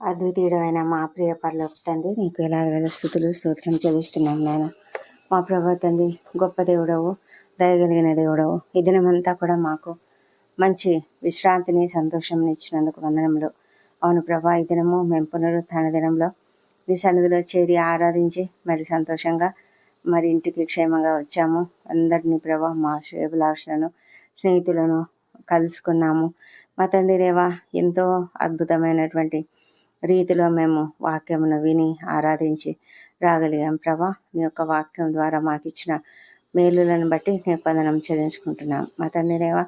అద్వితీయుడమైన మా ప్రియ పరలోక తండ్రి నీకు ఎలా వేల స్థుతులు స్తోత్రం చెల్లిస్తున్నాం నాయన. మా ప్రభా తండ్రి గొప్ప దేవుడవు దయగలిగిన దేవుడవు ఈ దినమంతా కూడా మాకు మంచి విశ్రాంతిని సంతోషం ఇచ్చినందుకు వందనములు. అవును ప్రభా ఈ దినము మేము పునరుత్థాన దినంలో నీ సన్నిధిలో చేరి ఆరాధించి మరి సంతోషంగా మరి ఇంటికి క్షేమంగా వచ్చాము. అందరినీ ప్రభా మా శ్రేబులాషులను స్నేహితులను కలుసుకున్నాము. మా తండ్రి దేవా ఎంతో అద్భుతమైనటువంటి రీతిలో మేము వాక్యమును విని ఆరాధించి రాగలిగాం. ప్రభా నీ యొక్క వాక్యం ద్వారా మాకు ఇచ్చిన మేలులను బట్టి నేను పదనం చెల్లించుకుంటున్నాం. మా తండ్రి దేవా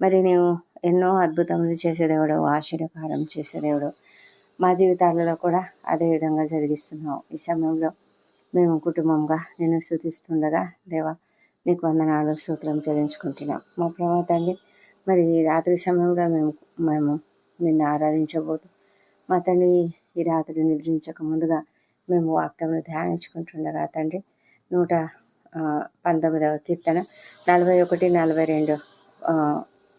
మరి నీవు ఎన్నో అద్భుతములు చేసేదేవుడు ఆశ్చర్యకారం చేసేదేవుడు మా జీవితాలలో కూడా అదే విధంగా జరిగిస్తున్నావు. ఈ సమయంలో మేము కుటుంబంగా నేను స్థుతిస్తుండగా దేవా నీకు వందనాలు సూత్రం చెల్లించుకుంటున్నాం. మా ప్రభా తండ్రి మరి రాత్రి సమయంలో మేము మేము నిన్ను ఆరాధించబోతు మా తండ్రి ఈ రాత్రి నిద్రించక ముందుగా మేము వాక్యమును ధ్యానించుకుంటుండగా తండ్రి నూట పంతొమ్మిదవ కీర్తన నలభై ఒకటి నలభై రెండు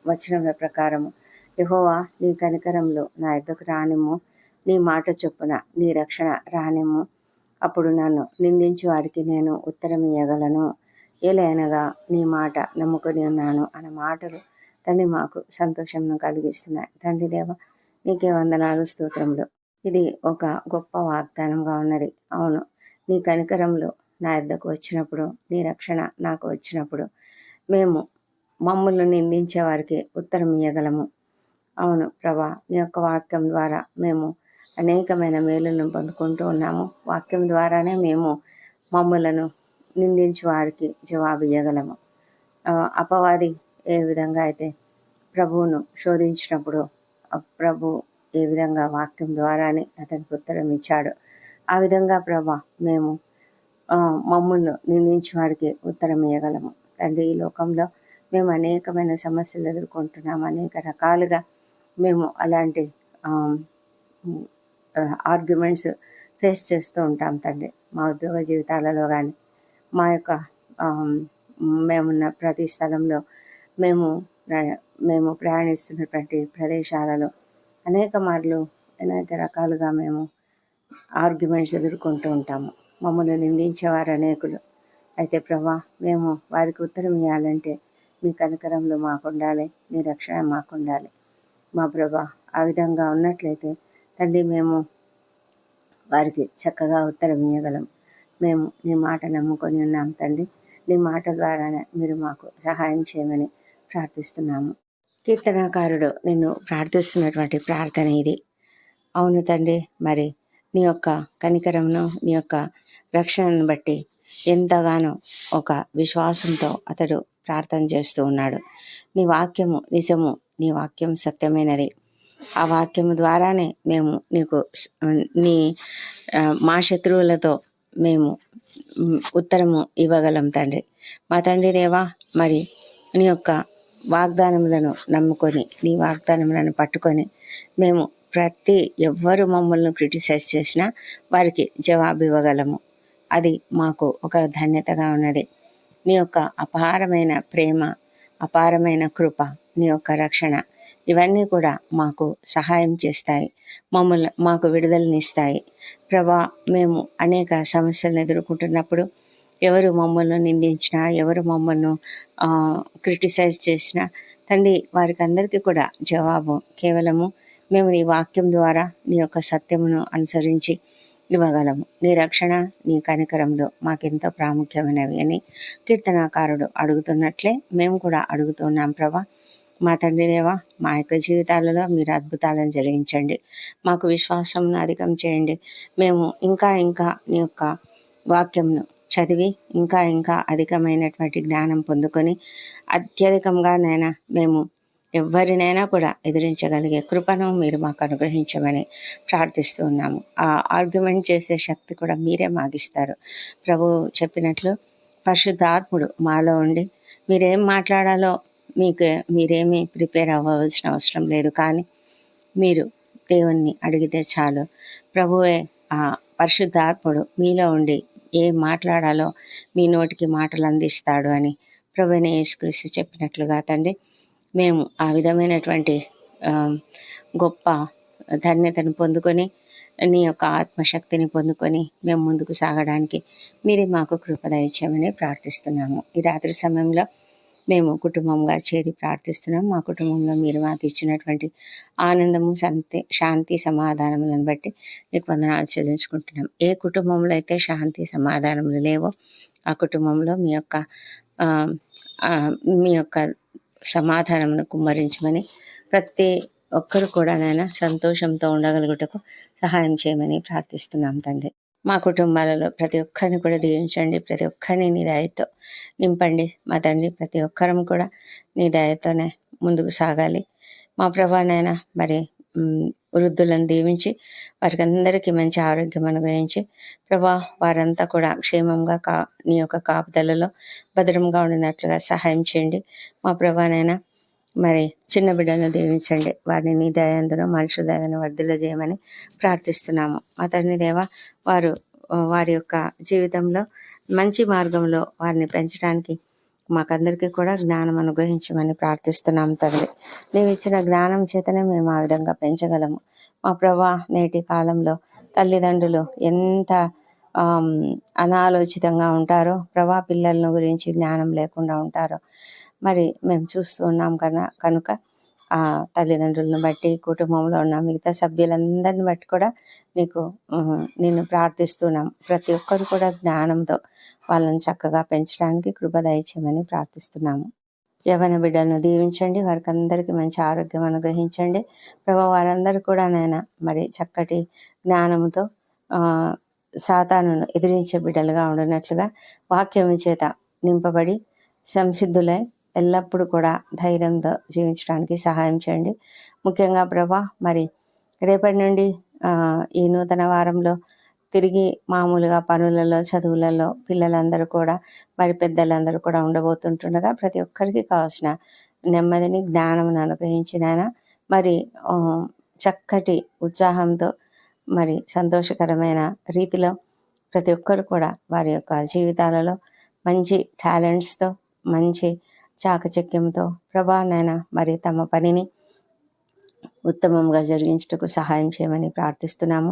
వచనముల ప్రకారము. యహోవా నీ కనికరంలో నా ఎద్దకు రానిమ్ము. నీ మాట చొప్పున నీ రక్షణ రానిమ్ము. అప్పుడు నన్ను నిందించు వారికి నేను ఉత్తరం ఇవ్వగలను ఏలైనగా నీ మాట నమ్ముకొని ఉన్నాను అన్న మాటలు తండ్రి మాకు సంతోషంను కలిగిస్తున్నాయి. తండ్రి దేవ నీకే వందనాలు స్తోత్రములు. ఇది ఒక గొప్ప వాగ్దానంగా ఉన్నది. అవును నీ కనికరంలో నా ఇద్దకు వచ్చినప్పుడు నీ రక్షణ నాకు వచ్చినప్పుడు మేము మమ్మల్ని నిందించే వారికి ఉత్తరం ఇవ్వగలము అవును ప్రభా నీ యొక్క వాక్యం ద్వారా మేము అనేకమైన మేలులను పొందుకుంటూ ఉన్నాము. వాక్యం ద్వారానే మేము మమ్మలను నిందించే వారికి జవాబు ఇవ్వగలము అపవాది ఏ విధంగా అయితే ప్రభువును శోధించినప్పుడు ప్రభు ఏ విధంగా వాక్యం ద్వారానే అతనికి ఉత్తరం ఇచ్చాడు. ఆ విధంగా ప్రభా మేము మమ్మల్ని నిందించే వారికి ఉత్తరం ఇవ్వగలము తండ్రి ఈ లోకంలో మేము అనేకమైన సమస్యలు ఎదుర్కొంటున్నాము అనేక రకాలుగా మేము అలాంటి ఆర్గ్యుమెంట్స్ ఫేస్ చేస్తూ ఉంటాం తండ్రి. మా ఉద్యోగ జీవితాలలో కానీ మా యొక్క మేమున్న ప్రతి స్థలంలో మేము మేము ప్రయాణిస్తున్నటువంటి ప్రదేశాలలో అనేక మార్లు అనేక రకాలుగా మేము ఆర్గ్యుమెంట్స్ ఎదుర్కొంటూ ఉంటాము. మమ్మల్ని నిందించేవారు అనేకులు. అయితే ప్రభా మేము వారికి ఉత్తరం ఇవ్వాలంటే మీ కనకరంలో మాకు ఉండాలి మీ రక్షణ మాకు ఉండాలి మా ప్రభా ఆ విధంగా ఉన్నట్లయితే తండ్రి మేము వారికి చక్కగా ఉత్తరం ఇవ్వగలం మేము నీ మాట నమ్ముకొని ఉన్నాం తండ్రి. నీ మాట ద్వారానే మీరు మాకు సహాయం చేయమని ప్రార్థిస్తున్నాము. కీర్తనాకారుడు నిన్ను ప్రార్థిస్తున్నటువంటి ప్రార్థన ఇది. అవును తండ్రి మరి నీ యొక్క కనికరమును నీ యొక్క రక్షణను బట్టి ఎంతగానో ఒక విశ్వాసంతో అతడు ప్రార్థన చేస్తూ ఉన్నాడు. నీ వాక్యము నిజము నీ వాక్యం సత్యమైనది. ఆ వాక్యము ద్వారానే మేము నీకు నీ మా శత్రువులతో మేము ఉత్తరము ఇవ్వగలం తండ్రి. మా తండ్రి దేవా మరి నీ యొక్క వాగ్దానములను నమ్ముకొని నీ వాగ్దానములను పట్టుకొని మేము ప్రతి ఎవ్వరు మమ్మల్ని క్రిటిసైజ్ చేసినా వారికి జవాబు ఇవ్వగలము. అది మాకు ఒక ధన్యతగా ఉన్నది. నీ యొక్క అపారమైన ప్రేమ అపారమైన కృప నీ యొక్క రక్షణ ఇవన్నీ కూడా మాకు సహాయం చేస్తాయి. మమ్మల్ని మాకు విడుదలనిస్తాయి. ప్రభా మేము అనేక సమస్యలను ఎదుర్కొంటున్నప్పుడు ఎవరు మమ్మల్ని నిందించినా ఎవరు మమ్మల్ని క్రిటిసైజ్ చేసినా తండ్రి వారికి అందరికీ కూడా జవాబు కేవలము మేము నీ వాక్యం ద్వారా నీ యొక్క సత్యమును అనుసరించి ఇవ్వగలము. నీ రక్షణ నీ కనికరంలో మాకెంతో ప్రాముఖ్యమైనవి అని కీర్తనాకారుడు అడుగుతున్నట్లే మేము కూడా అడుగుతున్నాం ప్రభా. మా తండ్రి దేవా మా యొక్క జీవితాలలో మీరు అద్భుతాలను జరిగించండి. మాకు విశ్వాసంను అధికం చేయండి. మేము ఇంకా ఇంకా నీ యొక్క వాక్యంను చదివి ఇంకా ఇంకా అధికమైనటువంటి జ్ఞానం పొందుకొని అత్యధికంగా నైనా మేము ఎవరినైనా కూడా ఎదిరించగలిగే కృపను మీరు మాకు అనుగ్రహించమని ప్రార్థిస్తూ ఉన్నాము. ఆ ఆర్గ్యుమెంట్ చేసే శక్తి కూడా మీరే మాగిస్తారు ప్రభు చెప్పినట్లు పరిశుద్ధాత్ముడు మాలో ఉండి మీరేం మాట్లాడాలో మీకు మీరేమీ ప్రిపేర్ అవ్వవలసిన అవసరం లేదు కానీ మీరు దేవుణ్ణి అడిగితే చాలు. ప్రభువే ఆ పరిశుద్ధాత్ముడు మీలో ఉండి ఏం మాట్లాడాలో మీ నోటికి మాటలు అందిస్తాడు అని ప్రభుని యేసుక్రీస్తు చెప్పినట్లుగా తండ్రి మేము ఆ విధమైనటువంటి గొప్ప ధన్యతను పొందుకొని నీ యొక్క ఆత్మశక్తిని పొందుకొని మేము ముందుకు సాగడానికి మీరే మాకు కృప దయచేయమని ప్రార్థిస్తున్నాము. ఈ రాత్రి సమయంలో మేము కుటుంబంగా చేరి ప్రార్థిస్తున్నాం. మా కుటుంబంలో మీరు మాకు ఇచ్చినటువంటి ఆనందము శాంతి శాంతి సమాధానములను బట్టి మీకు వందనాలు చెల్లించుకుంటున్నాం. ఏ కుటుంబంలో అయితే శాంతి సమాధానములు లేవో ఆ కుటుంబంలో మీ యొక్క మీ యొక్క సమాధానమును కుమ్మరించమని ప్రతి ఒక్కరు కూడా నాయన సంతోషంతో ఉండగలుగుటకు సహాయం చేయమని ప్రార్థిస్తున్నాం తండ్రి. మా కుటుంబాలలో ప్రతి ఒక్కరిని కూడా దీవించండి. ప్రతి ఒక్కరిని నీ దయతో నింపండి. మా తండ్రి ప్రతి ఒక్కరం కూడా నీ దయతోనే ముందుకు సాగాలి. మా ప్రభానైనా మరి వృద్ధులను దీవించి వారికి అందరికీ మంచి ఆరోగ్యం అనుగ్రహించి ప్రభా వారంతా కూడా క్షేమంగా కా నీ యొక్క కాపుదలలో భద్రంగా ఉండినట్లుగా సహాయం చేయండి. మా ప్రభానైనా మరి చిన్న బిడ్డలను దీవించండి. వారిని నీ దయాందులో మనుషుల దయను వర్ధిలో చేయమని ప్రార్థిస్తున్నాము. మా తండ్రి దేవ వారు వారి యొక్క జీవితంలో మంచి మార్గంలో వారిని పెంచడానికి మాకందరికీ కూడా జ్ఞానం అనుగ్రహించమని ప్రార్థిస్తున్నాం తండ్రి. నీవు ఇచ్చిన జ్ఞానం చేతనే మేము ఆ విధంగా పెంచగలము. మా ప్రభా నేటి కాలంలో తల్లిదండ్రులు ఎంత అనాలోచితంగా ఉంటారో ప్రభా పిల్లలను గురించి జ్ఞానం లేకుండా ఉంటారో మరి మేము చూస్తూ ఉన్నాం కన కనుక ఆ తల్లిదండ్రులను బట్టి కుటుంబంలో ఉన్న మిగతా సభ్యులందరిని బట్టి కూడా నీకు నేను నిన్ను ప్రార్థిస్తున్నాం. ప్రతి ఒక్కరు కూడా జ్ఞానంతో వాళ్ళని చక్కగా పెంచడానికి కృప దయచేయమని ప్రార్థిస్తున్నాము. యవన బిడ్డలను దీవించండి. వారికి అందరికీ మంచి ఆరోగ్యం అనుగ్రహించండి. ప్రభావ వారందరూ కూడా నాయన మరి చక్కటి జ్ఞానంతో ఆ, సాతానును ఎదిరించే బిడ్డలుగా ఉండనట్లుగా వాక్యం చేత నింపబడి సంసిద్ధులై ఎల్లప్పుడూ కూడా ధైర్యంతో జీవించడానికి సహాయం చేయండి. ముఖ్యంగా ప్రభా మరి రేపటి నుండి ఈ నూతన వారంలో తిరిగి మామూలుగా పనులలో చదువులలో పిల్లలందరూ కూడా మరి పెద్దలందరూ కూడా ఉండబోతుంటుండగా ప్రతి ఒక్కరికి కావాల్సిన నెమ్మదిని జ్ఞానం అనుగ్రహించిన మరి చక్కటి ఉత్సాహంతో మరి సంతోషకరమైన రీతిలో ప్రతి ఒక్కరు కూడా వారి యొక్క జీవితాలలో మంచి టాలెంట్స్తో మంచి చాకచక్యంతో ప్రభానైన మరి తమ పనిని ఉత్తమంగా జరిగించుటకు సహాయం చేయమని ప్రార్థిస్తున్నాము.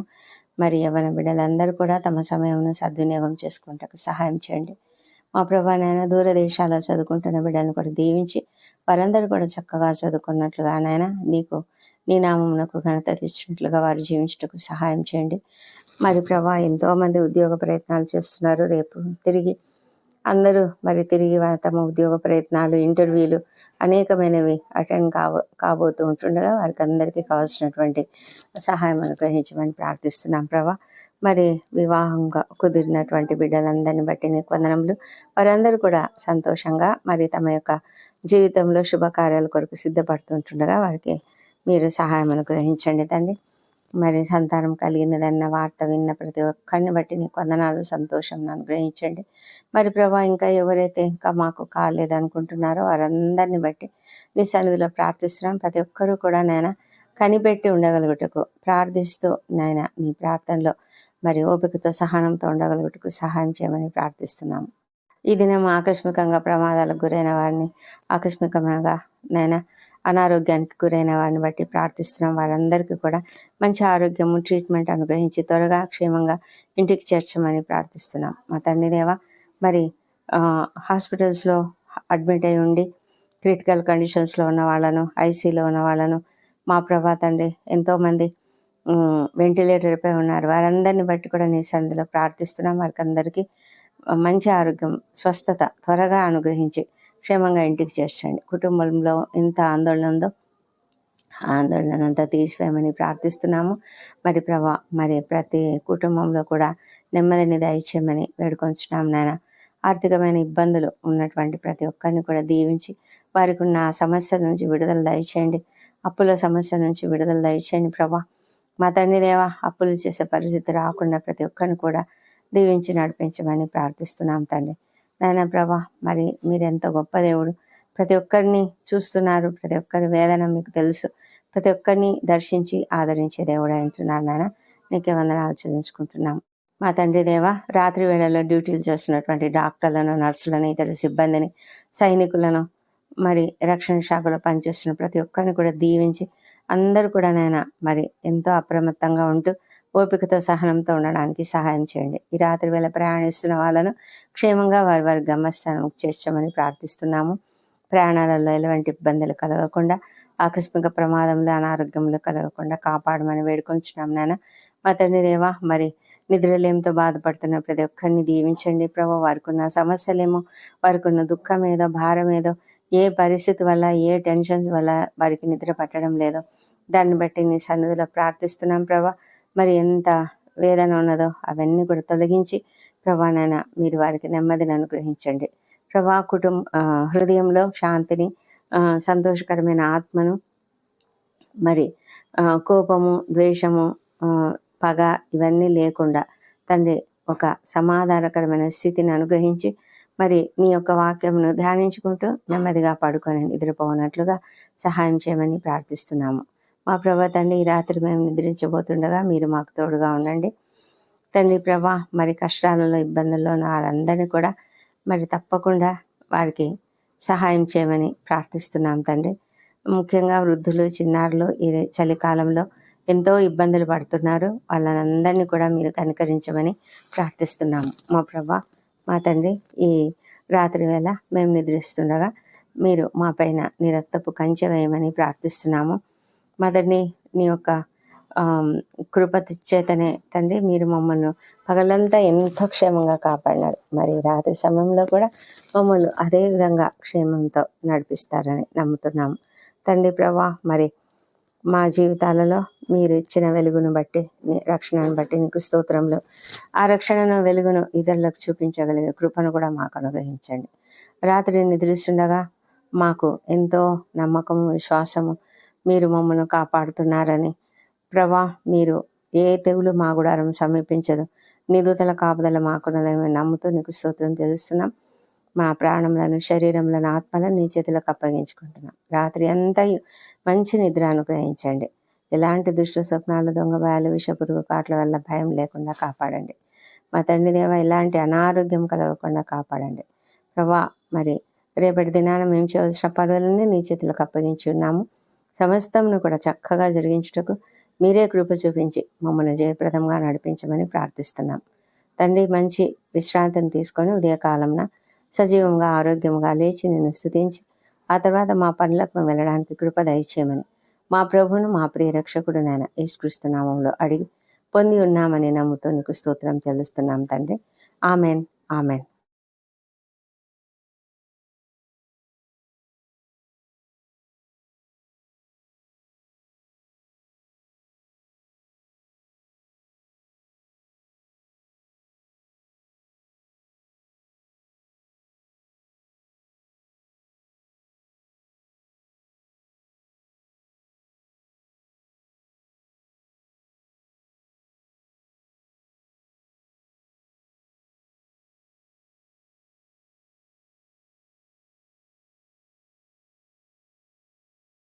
మరి యవన బిడ్డలందరూ కూడా తమ సమయంను సద్వినియోగం చేసుకుంటకు సహాయం చేయండి. మా ప్రభానైనా దూరదేశాల్లో చదువుకుంటున్న బిడ్డలను కూడా దీవించి వారందరూ కూడా చక్కగా చదువుకున్నట్లుగా నాయన నీకు నీ నామమునకు ఘనత తెచ్చినట్లుగా వారు జీవించుటకు సహాయం చేయండి. మరి ప్రభా ఎంతోమంది ఉద్యోగ ప్రయత్నాలు చేస్తున్నారు. రేపు తిరిగి అందరూ మరి తిరిగి తమ ఉద్యోగ ప్రయత్నాలు ఇంటర్వ్యూలు అనేకమైనవి అటెండ్ కాబో కాబోతూ ఉంటుండగా వారికి అందరికీ కావాల్సినటువంటి సహాయం అనుగ్రహించమని ప్రార్థిస్తున్నాం ప్రభా. మరి వివాహంగా కుదిరినటువంటి బిడ్డలందరిని బట్టి నీకు వందనములు. వారందరూ కూడా సంతోషంగా మరి తమ యొక్క జీవితంలో శుభకార్యాల కొరకు సిద్ధపడుతుంటుండగా వారికి మీరు సహాయం అనుగ్రహించండి తండ్రి. మరి సంతానం కలిగినదన్న వార్త విన్న ప్రతి ఒక్కరిని బట్టి నీ కొందనాలు సంతోషం అనుగ్రహించండి. మరి ప్రభా ఇంకా ఎవరైతే ఇంకా మాకు కాలేదనుకుంటున్నారో వారందరిని బట్టి నీ సన్నిధిలో ప్రార్థిస్తున్నాం. ప్రతి ఒక్కరూ కూడా నాయన కనిపెట్టి ఉండగలుగుటకు ప్రార్థిస్తూ నాయన నీ ప్రార్థనలో మరి ఓపికతో సహనంతో ఉండగలుగుటకు సహాయం చేయమని ప్రార్థిస్తున్నాము. ఈ దినం ఆకస్మికంగా ప్రమాదాలకు గురైన వారిని ఆకస్మికంగా నాయన అనారోగ్యానికి గురైన వారిని బట్టి ప్రార్థిస్తున్నాం. వారందరికీ కూడా మంచి ఆరోగ్యము ట్రీట్మెంట్ అనుగ్రహించి త్వరగా క్షేమంగా ఇంటికి చేర్చమని ప్రార్థిస్తున్నాం. మా తండ్రి మరి హాస్పిటల్స్లో అడ్మిట్ అయి ఉండి క్రిటికల్ కండిషన్స్లో ఉన్న వాళ్ళను ఐసీలో ఉన్న వాళ్ళను మా ప్రభా తండ్రి ఎంతోమంది వెంటిలేటర్పై ఉన్నారు. వారందరిని బట్టి కూడా నీ సన్నిధిలో ప్రార్థిస్తున్నాం. వారికి అందరికీ మంచి ఆరోగ్యం స్వస్థత త్వరగా అనుగ్రహించి క్షేమంగా ఇంటికి చేర్చండి. కుటుంబంలో ఎంత ఆందోళన ఉందో ఆందోళన అంతా తీసివేయమని ప్రార్థిస్తున్నాము. మరి ప్రభా మరి ప్రతి కుటుంబంలో కూడా నెమ్మదిని దయచేయమని వేడుకొంచున్నాం నాయన. ఆర్థికమైన ఇబ్బందులు ఉన్నటువంటి ప్రతి ఒక్కరిని కూడా దీవించి వారికి ఉన్న సమస్యల నుంచి విడుదల దయచేయండి. అప్పుల సమస్య నుంచి విడుదల దయచేయండి ప్రభా. మా తండ్రి దేవ అప్పులు చేసే పరిస్థితి రాకుండా ప్రతి ఒక్కరిని కూడా దీవించి నడిపించమని ప్రార్థిస్తున్నాం తండ్రి. నాయన ప్రభా మరి మీరెంతో గొప్ప దేవుడు. ప్రతి ఒక్కరిని చూస్తున్నారు ప్రతి ఒక్కరి వేదన మీకు తెలుసు. ప్రతి ఒక్కరిని దర్శించి ఆదరించే దేవుడు అంటున్నారు నాయన. నీకే వందనాలు చెల్లించుకుంటున్నాం. మా తండ్రి దేవ రాత్రి వేళల్లో డ్యూటీలు చేస్తున్నటువంటి డాక్టర్లను నర్సులను ఇతర సిబ్బందిని సైనికులను మరి రక్షణ శాఖలో పనిచేస్తున్న ప్రతి ఒక్కరిని కూడా దీవించి అందరూ కూడా నాయన మరి ఎంతో అప్రమత్తంగా ఉంటూ ఓపికతో సహనంతో ఉండడానికి సహాయం చేయండి. ఈ రాత్రి వేళ ప్రయాణిస్తున్న వాళ్ళను క్షేమంగా వారి వారి గమ్యస్థానంకి చేర్చమని ప్రార్థిస్తున్నాము. ప్రయాణాలలో ఎలాంటి ఇబ్బందులు కలగకుండా ఆకస్మిక ప్రమాదంలో అనారోగ్యంలో కలగకుండా కాపాడమని వేడుకొంచున్నాం నాన్న మా తండ్రి దేవా మరి నిద్రలేమితో బాధపడుతున్న ప్రతి ఒక్కరిని దీవించండి. ప్రభు వారికి ఉన్న సమస్యలేమో వారికి ఉన్న దుఃఖం ఏదో భారం ఏదో ఏ పరిస్థితి వల్ల ఏ టెన్షన్స్ వల్ల వారికి నిద్ర పట్టడం లేదో దాన్ని బట్టి నీ సన్నిధిలో ప్రార్థిస్తున్నాం ప్రభా. మరి ఎంత వేదన ఉన్నదో అవన్నీ కూడా తొలగించి ప్రభా నాయన మీరు వారికి నెమ్మదిని అనుగ్రహించండి. ప్రభా కుటుంబ హృదయంలో శాంతిని సంతోషకరమైన ఆత్మను మరి కోపము ద్వేషము పగ ఇవన్నీ లేకుండా తండ్రి ఒక సమాధానకరమైన స్థితిని అనుగ్రహించి మరి నీ యొక్క వాక్యమును ధ్యానించుకుంటూ నెమ్మదిగా పడుకొని నిద్రపోనట్లుగా సహాయం చేయమని ప్రార్థిస్తున్నాము. మా ప్రభా తండ్రి ఈ రాత్రి మేము నిద్రించబోతుండగా మీరు మాకు తోడుగా ఉండండి. తండ్రి ప్రభా మరి కష్టాలలో ఇబ్బందుల్లో ఉన్న వారందరినీ కూడా మరి తప్పకుండా వారికి సహాయం చేయమని ప్రార్థిస్తున్నాం తండ్రి. ముఖ్యంగా వృద్ధులు చిన్నారులు ఈ చలికాలంలో ఎంతో ఇబ్బందులు పడుతున్నారు. వాళ్ళందరినీ కూడా మీరు కనికరించమని ప్రార్థిస్తున్నాము. మా ప్రభా మా తండ్రి ఈ రాత్రి వేళ మేము నిద్రిస్తుండగా మీరు మా పైన నిరక్తపు కంచె వేయమని ప్రార్థిస్తున్నాము. మదర్ని నీ యొక్క కృపతిచ్చేతనే చేతనే తండ్రి మీరు మమ్మల్ని పగలంతా ఎంతో క్షేమంగా కాపాడినారు. మరి రాత్రి సమయంలో కూడా మమ్మల్ని అదే విధంగా క్షేమంతో నడిపిస్తారని నమ్ముతున్నాము. తండ్రి ప్రభా మరి మా జీవితాలలో మీరు ఇచ్చిన వెలుగును బట్టి మీ రక్షణను బట్టి నీకు స్తోత్రంలో ఆ రక్షణను వెలుగును ఇతరులకు చూపించగలిగే కృపను కూడా మాకు అనుగ్రహించండి. రాత్రి నిద్రిస్తుండగా మాకు ఎంతో నమ్మకము విశ్వాసము మీరు మమ్మల్ని కాపాడుతున్నారని. ప్రభా మీరు ఏ తెగులు మా గుడారం సమీపించదు. నిధుతల కాపుదల మాకున్నదని మేము నమ్ముతూ నీకు స్తోత్రం తెలుస్తున్నాం మా ప్రాణములను శరీరములను ఆత్మలను నీ చేతులకు అప్పగించుకుంటున్నాం. రాత్రి అంతా మంచి నిద్ర అనుగ్రహించండి. ఎలాంటి దుష్ట స్వప్నాలు దొంగ భయాలు విషపురుగు కాట్ల వల్ల భయం లేకుండా కాపాడండి. మా తండ్రి దేవ ఎలాంటి అనారోగ్యం కలగకుండా కాపాడండి. ప్రభా మరి రేపటి దినాన మేము చేయవలసిన పనులన్నీ నీ చేతులకు అప్పగించి ఉన్నాము. సమస్తమును కూడా చక్కగా జరిగించుటకు మీరే కృప చూపించి మమ్మల్ని జయప్రదంగా నడిపించమని ప్రార్థిస్తున్నాం. తండ్రి మంచి విశ్రాంతిని తీసుకొని ఉదయకాలంన సజీవంగా ఆరోగ్యంగా లేచి నిన్ను స్థుతించి ఆ తర్వాత మా పనులకు మేము వెళ్ళడానికి కృప దయచేయమని మా ప్రభువును మా ప్రియ రక్షకుడు నాయన యేసుక్రీస్తునామంలో అడిగి పొంది ఉన్నామని నమ్ముతూ నీకు స్తోత్రం చెల్లిస్తున్నాం తండ్రి. ఆమెన్. ఆమెన్.